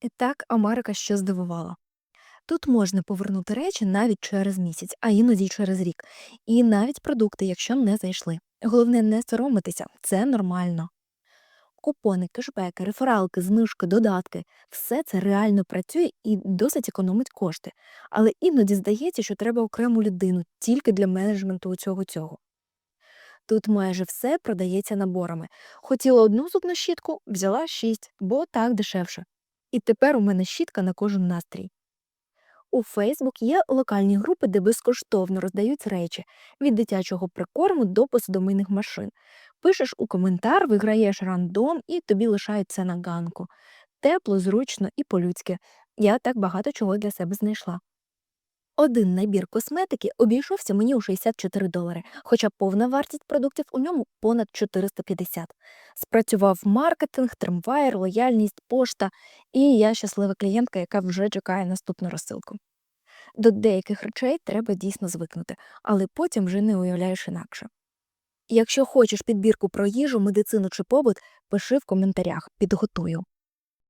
І так Америка що здивувала. Тут можна повернути речі навіть через місяць, а іноді й через рік. І навіть продукти, якщо не зайшли. Головне не соромитися, це нормально. Купони, кешбеки, рефералки, знижки, додатки все це реально працює і досить економить кошти. Але іноді здається, що треба окрему людину тільки для менеджменту цього цього. Тут майже все продається наборами. Хотіла одну зубну щітку, взяла шість, бо так дешевше. І тепер у мене щітка на кожен настрій. У Фейсбук є локальні групи, де безкоштовно роздають речі від дитячого прикорму до посудомийних машин. Пишеш у коментар, виграєш рандом і тобі лишають це на ганку. Тепло, зручно і по-людськи. Я так багато чого для себе знайшла. Один набір косметики обійшовся мені у 64 долари, хоча повна вартість продуктів у ньому понад 450. Спрацював маркетинг, тримвайр, лояльність, пошта, і я щаслива клієнтка, яка вже чекає наступну розсилку. До деяких речей треба дійсно звикнути, але потім вже не уявляєш інакше. Якщо хочеш підбірку про їжу, медицину чи побут, пиши в коментарях, підготую.